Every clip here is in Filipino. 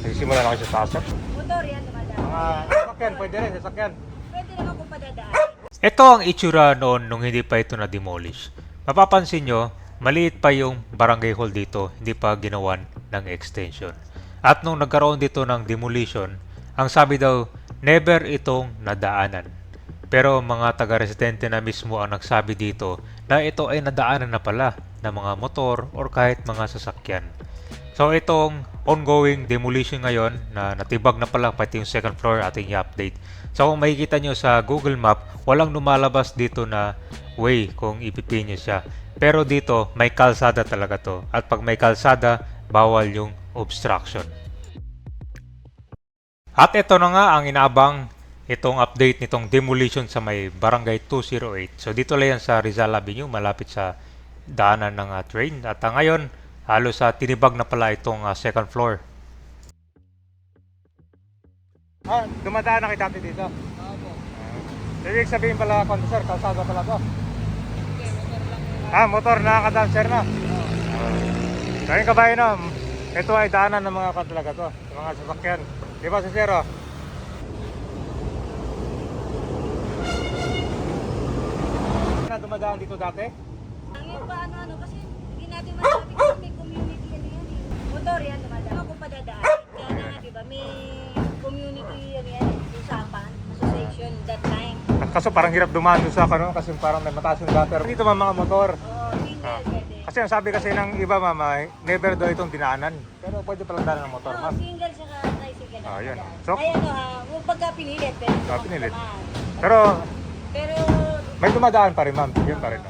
Nagsimula na kayo sa sir. Motor yan, dumadaan. Mga sasakyan, pwede rin, sasakyan. Pwede naman kung padadaan. Ito ang itsura noon nung hindi pa ito na-demolish. Mapapansin nyo, maliit pa yung barangay hall dito, hindi pa ginawan ng extension. At nung nagkaroon dito ng demolition, ang sabi daw, never itong nadaanan. Pero mga taga-residente na mismo ang nagsabi dito na ito ay nadaanan na pala ng mga motor or kahit mga sasakyan. So itong ongoing demolition ngayon na natibag na pala pati yung second floor ating i-update. So kung makikita nyo sa Google Map, walang lumalabas dito na way kung ipipin nyo siya. Pero dito, may kalsada talaga to. At pag may kalsada, bawal yung obstruction. At ito na nga ang inaabang itong update nitong demolition sa may Barangay 208. So dito lang yan sa Rizal Avenue, malapit sa daanan ng ah, train. At ah, ngayon, halos sa tinibag na pala itong ah, second floor. Ah, dumadaan na dati dito. Opo. Ah, ibig sabihin pala, kung sir, kalsada pala to. Ah, motor, nakakadaan sir na. Uh, Kayong kabayan na, ito ay daanan ng mga kan talaga to, ng mga sasakyan. Di ba si sir, oh? Na dumadaan dito dati? Ang pa ano ano kasi hindi natin masabi kasi may community ano yan yan, dumadaan. Ako padadaan. Kaya na nga diba, may community ano yan, eh, usapan, association that time. Kaso parang hirap dumaan doon sa ano, kasi parang may mataas yung gutter. Dito mga mga motor. Oo, single Ah. pwede. Kasi ang sabi kasi ng iba mama, never daw itong dinaanan. Pero pwede palang daanan ng motor, Oo, ma'am. single saka tricycle. Ah, yun. So- Ay ano ha, huwag pagka pinilit. Pero Ah, pinilit. Pero Pero, may dumadaan pa rin, ma'am. Yun pa rin.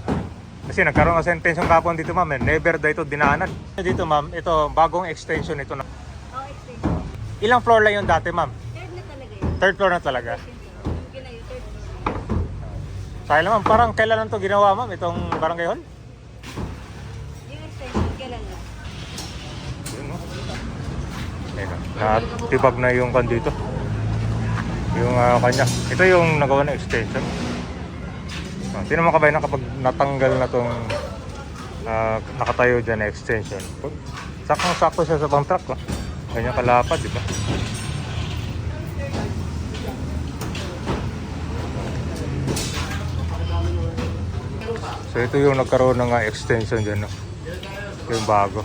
Kasi nagkaroon ng tension kapon dito, ma'am. eh. Never daw ito dinaanan. Dito, ma'am, ito, bagong extension ito. Na. oh, extension. Ilang floor lang yung dati, ma'am? Third na talaga yun. Third floor na talaga. Yung yung. Sayang naman, parang kailan lang to ginawa, ma'am? Itong barangay hall? Yung extension, kailan na? Yun, no? Natibag na yung kan dito. Yung ah, kanya. Ito yung nagawa ng extension. Ah, Tinan mo kabayan na kapag natanggal na tong ah, nakatayo dyan na extension. Sakong-sakto siya sa bang truck. Oh. Ganyan kalapad, di ba? So ito yung nagkaroon ng ah, extension dyan. No? Yung bago.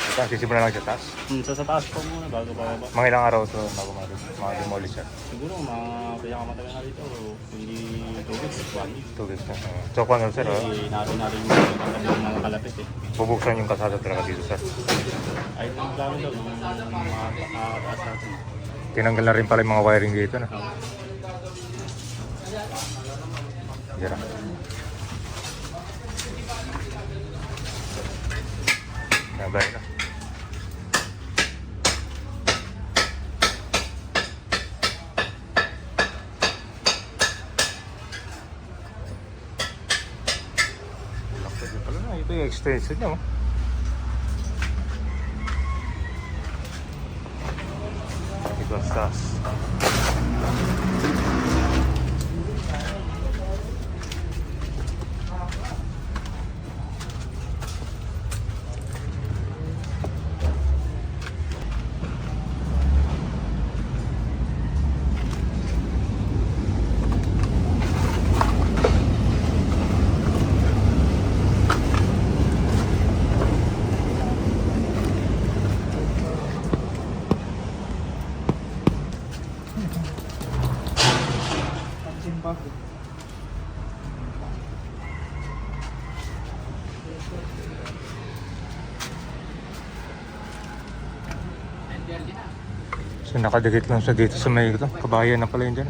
Ito, sisimula na kayo sa taas. Hmm, sa sa taas po muna bago bababa. Mga ilang araw to bago mag mga demolish, sir? Siguro mga pinakamatagal na dito, hindi two weeks, one week. Two weeks na. Uh, so, kung ano, sir, Kasi natin natin yung mga kalapit eh. bubuksan yung kalsada talaga dito, sir. Ay, ang plano daw ng mga taas natin. Tinanggal na rin pala yung mga wiring dito, na. Yan. Sabay Ito yung extension niya, oh. So nakadikit lang siya dito sa may ito. Kabayan na pala yun dyan.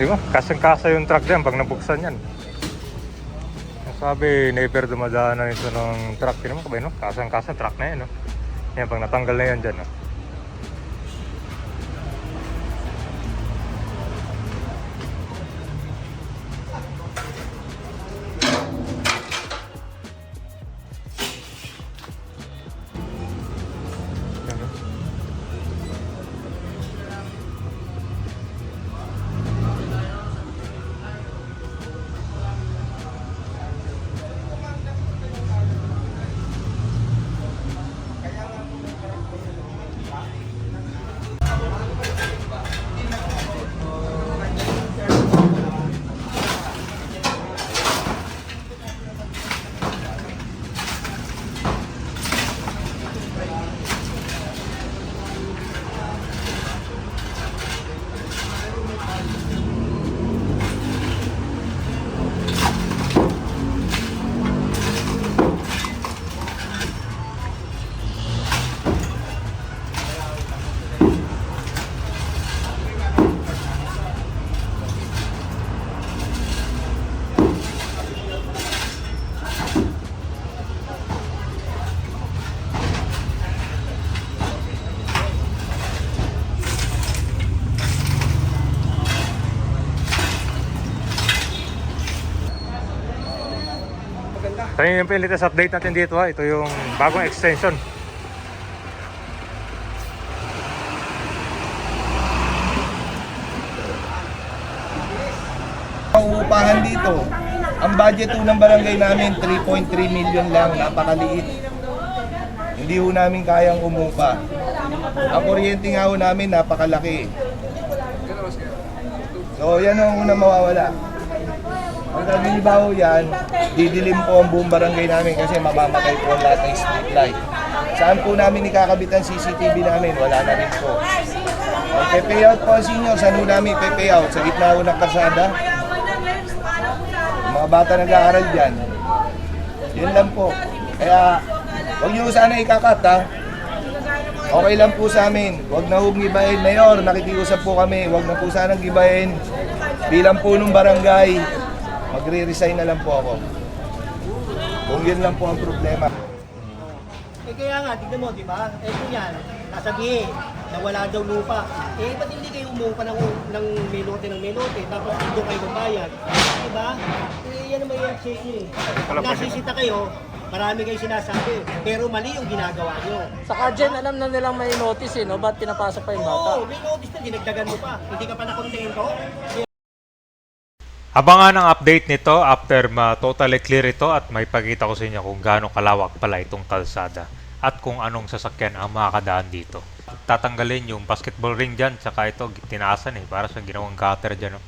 Di ba? Kasang-kasa yung truck din pag nabuksan yan. Sabi, never dumadaanan ito ng truck. Hindi mo kabay, no? Kasang-kasa truck na yan, no? Yan, pag natanggal na yan dyan, no? So yun yung latest update natin dito ha. Ito yung bagong extension. Ang uupahan dito, ang budget ng barangay namin 3.3 million lang, napakaliit. Hindi ho namin kayang umupa. Ang kuryente nga ho namin napakalaki. So yan ang una mawawala. Ang gagawin yan, didilim po ang buong barangay namin kasi mamamatay po ang lahat ng street light. Saan po namin ikakabit ang CCTV namin? Wala na rin po. Mag-pay out po ang senior, saan ho namin pay out? Sa gitna ho ng kasada? Mga bata nag-aaral dyan. Yun lang po. Kaya, huwag niyo sana ikakat ha. Okay lang po sa amin. Huwag na huwag gibahin. Mayor, nakikiusap po kami. Huwag na po sanang gibahin. Bilang po ng barangay, magre-resign na lang po ako. Kung yun lang po ang problema. Eh kaya nga, tignan mo, di ba? Eh kung yan, nasabihin na wala daw lupa. Eh, ba't hindi kayo umupa ng, ng melote ng melote, tapos doon kayo magbayad? Di ba? Eh, yan naman yung shake nyo eh. Nasisita kayo, marami kayo sinasabi, pero mali yung ginagawa nyo. Saka dyan, alam na nilang may notice eh, no? Ba't pinapasok pa yung bata? Oo, may notice na, dinagdagan mo pa. Hindi ka pa nakontento? Abangan ang update nito after ma-totally clear ito at may pagkita ko sa inyo kung gaano kalawak pala itong kalsada at kung anong sasakyan ang makakadaan dito. Tatanggalin yung basketball ring dyan, tsaka ito tinaasan eh, para sa ginawang gutter dyan. Oh.